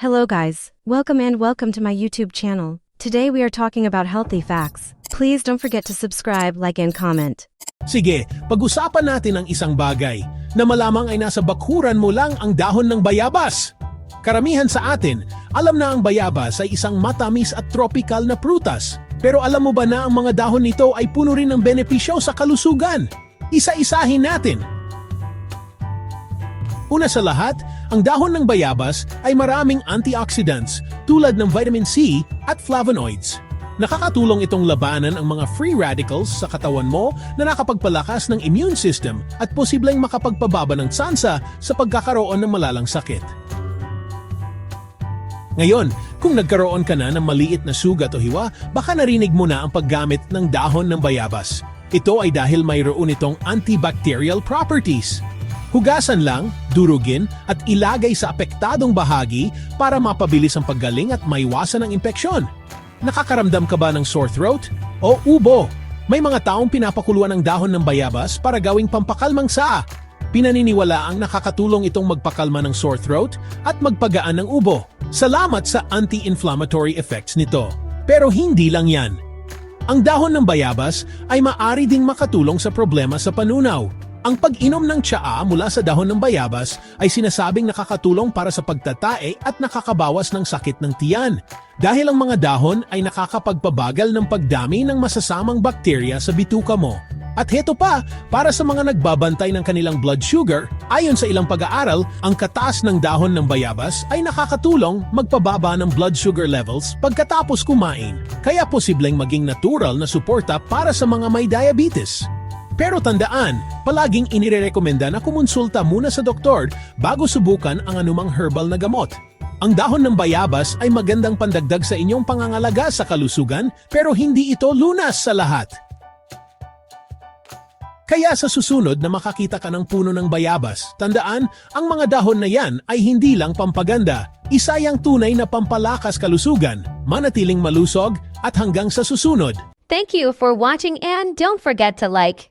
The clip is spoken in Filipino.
Hello guys, welcome and welcome to my YouTube channel. Today we are talking about healthy facts. Please don't forget to subscribe, like and comment. Sige, pag-usapan natin ang isang bagay na malamang ay nasa bakuran mo lang ang dahon ng bayabas. Karamihan sa atin, alam na ang bayabas ay isang matamis at tropical na prutas. Pero alam mo ba na ang mga dahon nito ay puno rin ng benepisyo sa kalusugan? Isa-isahin natin. Una sa lahat, ang dahon ng bayabas ay maraming antioxidants tulad ng vitamin C at flavonoids. Nakakatulong itong labanan ang mga free radicals sa katawan mo na nakapagpalakas ng immune system at posibleng makapagpababa ng tsansa sa pagkakaroon ng malalang sakit. Ngayon, kung nagkaroon ka na ng maliit na sugat o hiwa, baka narinig mo na ang paggamit ng dahon ng bayabas. Ito ay dahil mayroon itong antibacterial properties. Hugasan lang, durugin, at ilagay sa apektadong bahagi para mapabilis ang paggaling at maiwasan ang impeksyon. Nakakaramdam ka ba ng sore throat? O ubo? May mga taong pinapakuluan ng dahon ng bayabas para gawing pampakalmang saa. Pinaniniwala ang nakakatulong itong magpakalma ng sore throat at magpagaan ng ubo. Salamat sa anti-inflammatory effects nito. Pero hindi lang yan. Ang dahon ng bayabas ay maari ding makatulong sa problema sa panunaw. Ang pag-inom ng tsaa mula sa dahon ng bayabas ay sinasabing nakakatulong para sa pagtatae at nakakabawas ng sakit ng tiyan. Dahil ang mga dahon ay nakakapagpabagal ng pagdami ng masasamang bakterya sa bituka mo. At heto pa, para sa mga nagbabantay ng kanilang blood sugar, ayon sa ilang pag-aaral, ang kataas ng dahon ng bayabas ay nakakatulong magpababa ng blood sugar levels pagkatapos kumain. Kaya posibleng maging natural na suporta para sa mga may diabetes. Pero tandaan, palaging inirekomenda na kumonsulta muna sa doktor bago subukan ang anumang herbal na gamot. Ang dahon ng bayabas ay magandang pandagdag sa inyong pangangalaga sa kalusugan pero hindi ito lunas sa lahat. Kaya sa susunod na makakita ka ng puno ng bayabas, tandaan, ang mga dahon na yan ay hindi lang pampaganda. Isa yang tunay na pampalakas kalusugan, manatiling malusog, at hanggang sa susunod. Thank you for watching and don't forget to like,